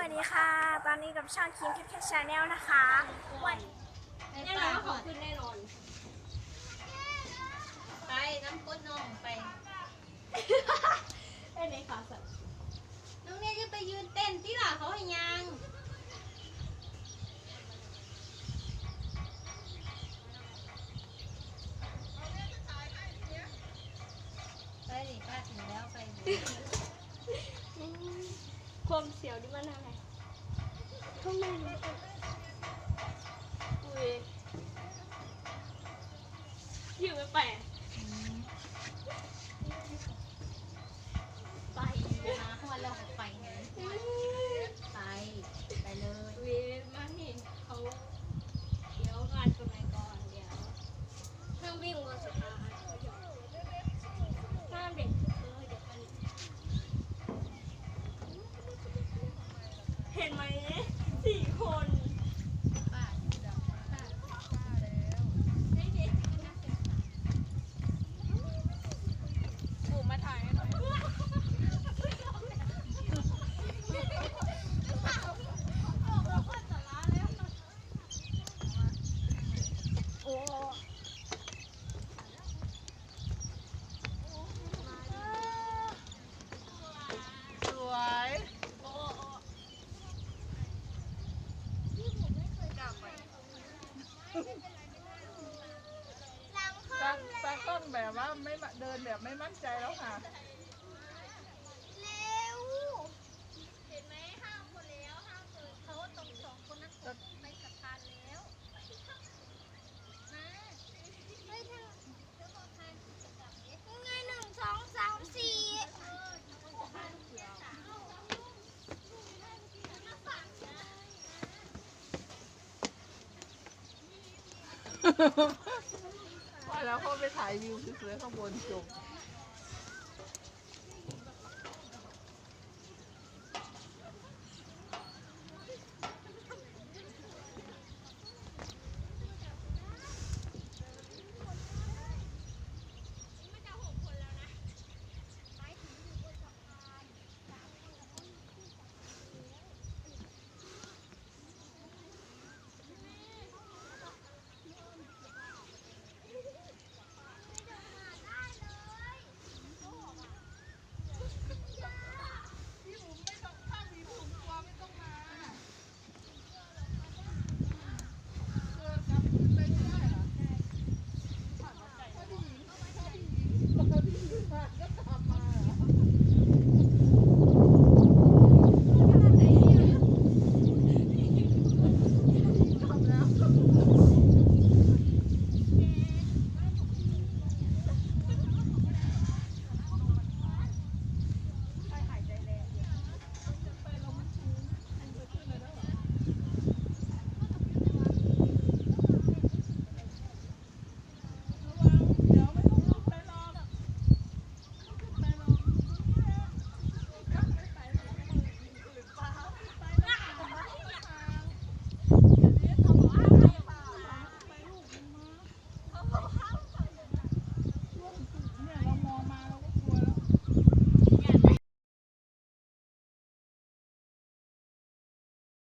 วัสดีค่ะ ตอนนี้กับช่องคิมทิพแชนแนลนะคะ วันแน่นอนว่าของขึ้นแน่นอน ไปน้ำก้นนองไป เอ้ยในขาสัตว์ น้องเนี่ยจะไปยืนเต้นที่หล่ะเขาให้ยังไปดิป้าถึงแล้วไปดิ ความเสียวนี่มันอะไรทำไมอุ้ยอยู่ไม่ไปอะ อืม ไป มาฮอดแล้วก็ไปไหนไป ไปเลย เวยมาเห็นเขาเดี๋ยวงานสมัยก่อนเดี๋ยวห้ามวิ่งบนสะพานห้ามเด็กเออเดี๋ยวมันเห็นไหมสี่คน ป้าอยู่ดอกป้าป้าแล้ว ไม่เด็กนะปู่มาถ่ายให้หน่อยโอ้ สวย โอ้โอ้ ตั้งตั้งต้นแบบว่าไม่มาเดินแบบไม่มั่นใจแล้วค่ะ เร็ว เห็นไหมห้ามคนแล้วห้ามเลยเขาตรงสองคนนั้นตกไปสะพานแล้วมาเฮ้ยถ้าเดี๋ยวบอกทานจะกลับเนี่ยยังไงหนึ่งสองสามสี่เออสามสาม ว่าแล้วเขาไปถ่ายวิวสวยๆข้างบนจบ